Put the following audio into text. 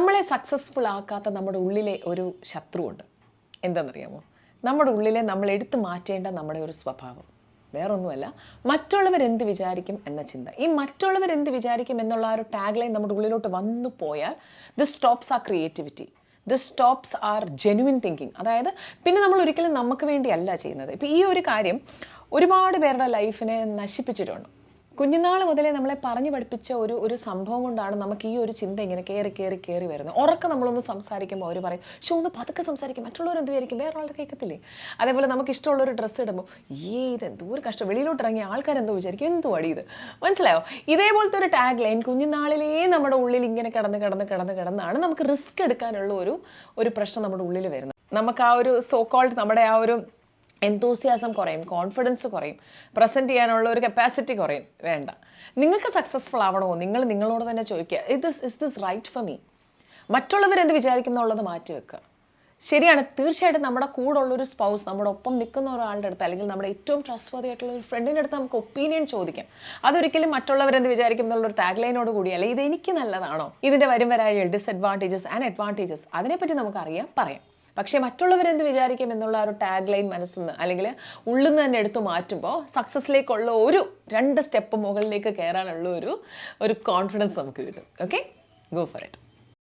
നമ്മളെ സക്സസ്ഫുൾ ആക്കാത്ത നമ്മുടെ ഉള്ളിലെ ഒരു ശത്രുവുണ്ട്. എന്താണെന്നറിയാമോ? നമ്മുടെ ഉള്ളിലെ നമ്മൾ എടുത്തു മാറ്റേണ്ട നമ്മുടെ ഒരു സ്വഭാവം. വേറൊന്നുമല്ല മറ്റുള്ളവരെന്ത് വിചാരിക്കും എന്ന ചിന്ത. ഈ മറ്റുള്ളവരെന്ത് വിചാരിക്കും എന്നുള്ള ആ ഒരു ടാഗ് ലൈൻ നമ്മുടെ ഉള്ളിലോട്ട് വന്നു പോയാൽ ദിസ് സ്റ്റോപ്സ് ആ creativity the stops are genuine thinking അതായത് പിന്നെ നമ്മൾ ഒരിക്കലും നമുക്ക് വേണ്ടിയല്ല ചെയ്യുന്നത്. ഇപ്പോൾ ഈ ഒരു കാര്യം ഒരുപാട് പേരുടെ ലൈഫിനെ നശിപ്പിച്ചിട്ടുണ്ട്. കുഞ്ഞുനാൾ മുതലേ നമ്മളെ പറഞ്ഞു പഠിപ്പിച്ച ഒരു ഒരു സംഭവം കൊണ്ടാണ് നമുക്ക് ഈ ഒരു ചിന്ത ഇങ്ങനെ കയറി കയറി കയറി വരുന്നത്. ഉറക്കെ നമ്മളൊന്ന് സംസാരിക്കുമ്പോൾ അവർ പറയും പക്ഷെ ഒന്ന് പതുക്കെ സംസാരിക്കും മറ്റുള്ളവർ എന്ത് വിചാരിക്കും? വേറെ ആളുടെ കേൾക്കത്തില്ലേ? അതേപോലെ നമുക്ക് ഇഷ്ടമുള്ള ഒരു ഡ്രസ്സ് ഇടുമ്പോൾ ഈ ഇത് എന്തോ ഒരു കഷ്ടം. വെളിയിലോട്ട് ഇറങ്ങിയ ആൾക്കാർ എന്തോ വിചാരിക്കും? എന്തോ അടി ഇത്? മനസ്സിലായോ? ഇതേപോലത്തെ ഒരു ടാഗ് ലൈൻ കുഞ്ഞുനാളിലേ നമ്മുടെ ഉള്ളിൽ ഇങ്ങനെ കിടന്ന് കിടന്ന് കിടന്ന് കിടന്നാണ് നമുക്ക് റിസ്ക് എടുക്കാനുള്ള ഒരു ഒരു പ്രശ്നം നമ്മുടെ ഉള്ളിൽ വരുന്നത്. നമുക്ക് ആ ഒരു സോ കോൾഡ് നമ്മുടെ ആ ഒരു എന്തൂസിയാസം കുറയും കോൺഫിഡൻസ് കുറയും പ്രസന്റ് ചെയ്യാനുള്ള ഒരു കപ്പാസിറ്റി കുറയും. വേണ്ട. നിങ്ങൾക്ക് സക്സസ്ഫുൾ ആവണമോ നിങ്ങൾ നിങ്ങളോട് തന്നെ ചോദിക്കുക ഇത് is this right for me മറ്റുള്ളവരെന്ത് വിചാരിക്കും എന്നുള്ളത് മാറ്റി വെക്കുക. ശരിയാണ് തീർച്ചയായിട്ടും നമ്മുടെ കൂടെ ഉള്ളൊരു സ്പൗസ് നമ്മുടെ ഒപ്പം നിൽക്കുന്ന ഒരാളുടെ അടുത്ത് അല്ലെങ്കിൽ നമ്മുടെ ഏറ്റവും ട്രസ്റ്റ് ആയിട്ടുള്ള ഒരു ഫ്രണ്ടിന്റെ അടുത്ത് നമുക്ക് ഒപ്പീനിയൻ ചോദിക്കാം. അതൊരിക്കലും മറ്റുള്ളവരെന്ത് വിചാരിക്കും എന്നുള്ളൊരു ടാഗ് ലൈനോട് അല്ലെങ്കിൽ ഇത് എനിക്ക് നല്ലതാണോ? ഇതിന്റെ വരും വരായ ഡിസഡ്വാന്റേജസ് ആൻഡ് അഡ്വാന്റേജസ് അതിനെപ്പറ്റി നമുക്കറിയാം പറയാം. പക്ഷേ മറ്റുള്ളവരെന്ത് വിചാരിക്കും എന്നുള്ള ആ ഒരു ടാഗ് ലൈൻ മനസ്സിൽ നിന്ന് അല്ലെങ്കിൽ ഉള്ളിൽ നിന്ന് തന്നെ എടുത്തു മാറ്റുമ്പോൾ സക്സസ്സിലേക്കുള്ള ഒരു രണ്ട് സ്റ്റെപ്പ് മുകളിലേക്ക് കയറാനുള്ള ഒരു ഒരു കോൺഫിഡൻസ് നമുക്ക് കിട്ടും. Okay go for it